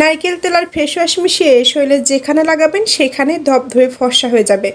নারকেল তেল আর face wash মিশিয়ে শরীরে যেখানে লাগাবেন সেখানে ধবধবে ফর্সা হয়ে যাবে।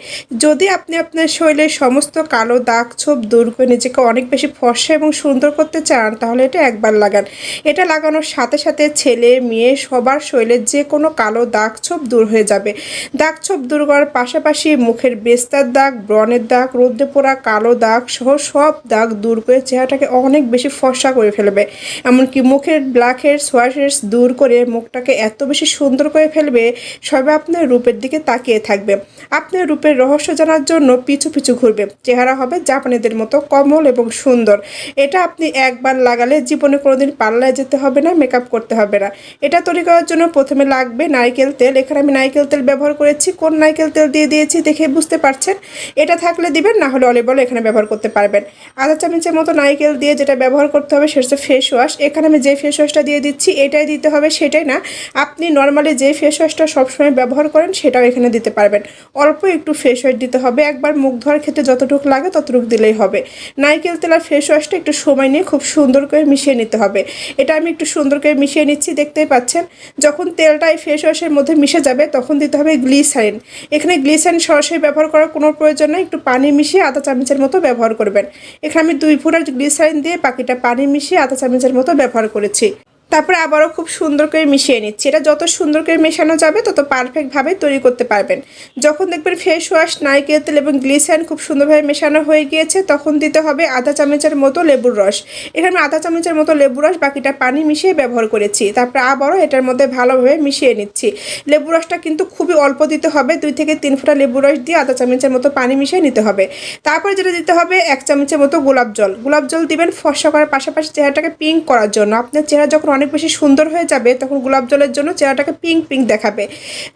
যদি আপনি আপনার শরীরের সমস্ত কালো দাগ ছোপ দূর করে নিজেকে অনেক বেশি ফর্সা এবং সুন্দর করতে চান, তাহলে এটা একবার লাগান। এটা লাগানোর সাথে সাথে ছেলে, মেয়ে, সবার শরীরের যে কোনো কালো দাগ ছোপ দূর হয়ে যাবে। দাগ ছোপ দূর করার পাশাপাশি মুখের বেস্তার দাগ, ব্রণের দাগ রোদ্রে পোড়া কালো দাগ সহ সব দাগ দূর করে চেহারাটাকে অনেক বেশি ফর্সা করে ফেলবে। এমনকি মুখের ব্ল্যাক হোয়াইট হেডস দূর করে মুখটাকে এত বেশি সুন্দর করে ফেলবে, সবাই আপনার রূপের দিকে তাকিয়ে থাকবে। আপনার রূপের রহস্য জানার জন্য পিছু পিছু ঘুরবে। চেহারা হবে জাপানিদের মতো কমল এবং সুন্দর। এটা আপনি একবার লাগালে জীবনে কোনোদিন পাল্লায় যেতে হবে না মেকআপ করতে হবে না। এটা তৈরি করার জন্য প্রথমে লাগবে নারকেল তেল। এখানে আমি নারকেল তেল ব্যবহার করেছি। কোন নারকেল তেল দিয়ে দিয়েছি দেখে বুঝতে পারছেন? এটা থাকলে দিবেন, না হলে অলিভ অয়েল এখানে ব্যবহার করতে পারবেন। আধা চামচের মতো নারকেল দিয়ে যেটা ব্যবহার করতে হবে, সেটা হচ্ছে ফেস ওয়াশ এখানে আমি যে ফেস ওয়াশটা দিয়ে দিচ্ছি, এটাই দিতে হবে, সেটাই না। আপনি নর্মালি যে ফেস ওয়াশটা সবসময় ব্যবহার করেন, সেটাও এখানে দিতে পারবেন। অল্প একটু ফেস ওয়াশ দিতে হবে। একবার মুখ ধোয়ার ক্ষেত্রে যতটুকু লাগে ততটুকু দিলেই হবে। নারকেল তেল আর ফেস ওয়াশটা একটু সময় নিয়ে খুব সুন্দর করে মিশিয়ে নিতে হবে। এটা আমি একটু সুন্দর করে মিশিয়ে নিচ্ছি, দেখতেই পাচ্ছেন। যখন তেলটা এই ফেস ওয়াশের মধ্যে মিশে যাবে, তখন দিতে হবে গ্লিসারিন এখানে গ্লিসারিন সরাসরি ব্যবহার করার কোনো প্রয়োজন নেই। একটু পানি মিশিয়ে আধা চামচের মতো ব্যবহার করবেন। এখানে আমি দুই ফুটার গ্লিসারিন দিয়ে বাকিটা পানি মিশিয়ে আধা চামচের মতো ব্যবহার করেছি। তারপরে আবারও খুব সুন্দর করে মিশিয়ে নিচ্ছি। এটা যত সুন্দর করে মেশানো যাবে, তত পারফেক্টভাবে তৈরি করতে পারবেন। যখন দেখবেন ফেস ওয়াশ নারকেল তেল এবং গ্লিসারিন খুব সুন্দরভাবে মেশানো হয়ে গিয়েছে, তখন দিতে হবে আধা চামচের মতো লেবুর রস। এখানে আধা চামচের মতো লেবুর রস, বাকিটা পানি মিশিয়ে ব্যবহার করেছি। তারপরে আবারও এটার মধ্যে ভালোভাবে মিশিয়ে নিচ্ছি। লেবু রসটা কিন্তু খুবই অল্প দিতে হবে, দুই থেকে তিন ফোঁটা লেবু রস দিয়ে আধা চামচের মতো পানি মিশিয়ে নিতে হবে। তারপরে যেটা দিতে হবে, এক চামচের মতো গোলাপ জল। গোলাপ জল দিবেন, ফর্সা করার পাশাপাশি চেহারাটাকে পিঙ্ক করার জন্য। আপনার চেহারা যখন অনেক বেশি সুন্দর হয়ে যাবে, তখন গোলাপ জলের জন্য চেহারাটাকে পিঙ্ক পিঙ্ক দেখাবে।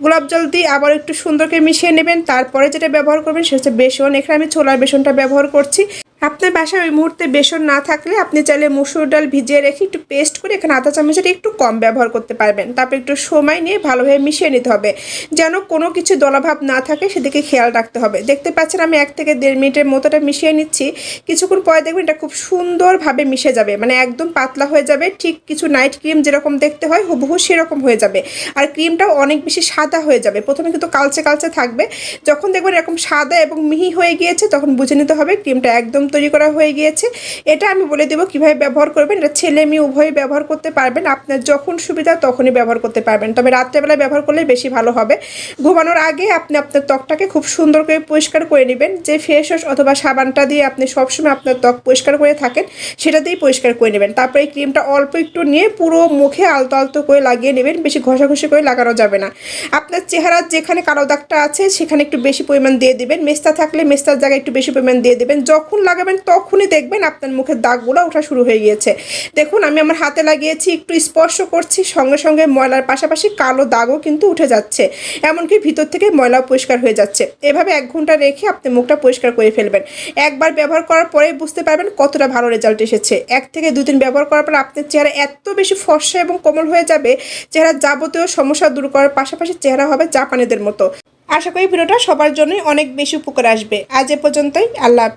গোলাপ জল দিয়ে আবার একটু সুন্দরকে মিশিয়ে নেবেন, তারপরে যেটা ব্যবহার করবেন সেটা হচ্ছে বেসন। এখানে আমি ছোলার বেসনটা ব্যবহার করছি। আপনার বাসায় ওই মুহূর্তে বেসন না থাকলে আপনি চাইলে মুসুর ডাল ভিজিয়ে রেখে একটু পেস্ট করে এখানে আধা চামচের একটু কম ব্যবহার করতে পারবেন। তারপর একটু সময় নিয়ে ভালোভাবে মিশিয়ে নিতে হবে। যেন কোনো কিছু দলাভাব না থাকে, সেদিকে খেয়াল রাখতে হবে। দেখতে পাচ্ছেন আমি এক থেকে দেড় মিনিটের মতোটা মিশিয়ে নিচ্ছি। কিছুক্ষণ পরে দেখবেন এটা খুব সুন্দরভাবে মিশে যাবে। মানে একদম পাতলা হয়ে যাবে। ঠিক কিছু নাইট ক্রিম যেরকম দেখতে হয়, হুবহু সেরকম হয়ে যাবে। আর ক্রিমটাও অনেক বেশি সাদা হয়ে যাবে। প্রথমে কিন্তু কালচে কালচে থাকবে। যখন দেখবেন এরকম সাদা এবং মিহি হয়ে গিয়েছে, তখন বুঝে নিতে হবে ক্রিমটা একদম তৈরি করা হয়ে গিয়েছে। এটা আমি বলে দেবো কীভাবে ব্যবহার করবেন। এটা ছেলে মেয়ে উভয়ই ব্যবহার করতে পারবেন। আপনার যখন সুবিধা তখনই ব্যবহার করতে পারবেন। তবে রাত্রেবেলায় ব্যবহার করলে বেশি ভালো হবে। ঘুমানোর আগে আপনি আপনার ত্বকটাকে খুব সুন্দর করে পরিষ্কার করে নেবেন। যে ফেস ওয়াশ অথবা সাবানটা দিয়ে আপনি সবসময় আপনার ত্বক পরিষ্কার করে থাকেন, সেটা দিয়েই পরিষ্কার করে নেবেন। তারপরে এই ক্রিমটা অল্প একটু নিয়ে পুরো মুখে আলতো আলতো করে লাগিয়ে নেবেন। বেশি ঘষাঘষি করে লাগানো যাবে না। আপনার চেহারার যেখানে কালো দাগটা আছে, সেখানে একটু বেশি পরিমাণ দিয়ে দিবেন। মেস্তা থাকলে মেস্তার জায়গায় একটু বেশি পরিমাণ দিয়ে দেবেন। যখন লাগাবেন, তখনই দেখবেন আপনার মুখের দাগগুলো ওঠা শুরু হয়ে গিয়েছে। দেখুন, আমি আমার হাতে লাগিয়েছি, একটু স্পর্শ করছি, সঙ্গে সঙ্গে ময়লার পাশাপাশি কালো দাগও কিন্তু উঠে যাচ্ছে। এমনকি ভিতর থেকে ময়লাও পরিষ্কার হয়ে যাচ্ছে। এভাবে এক ঘণ্টা রেখে আপনি মুখটা পরিষ্কার করে ফেলবেন। একবার ব্যবহার করার পরেই বুঝতে পারবেন কতটা ভালো রেজাল্ট এসেছে। এক থেকে দুই দিন ব্যবহার করার পর আপনার চেহারা এত বেশি ফর্সা এবং কোমল হয়ে যাবে, চেহারা যাবতীয় সমস্যা দূর করার পাশাপাশি চেহারা হবে জাপানিদের মতো। আশা করি ভিডিওটা সবার জন্যই অনেক বেশি উপকার আসবে। আজ এ পর্যন্তই, আল্লাহ।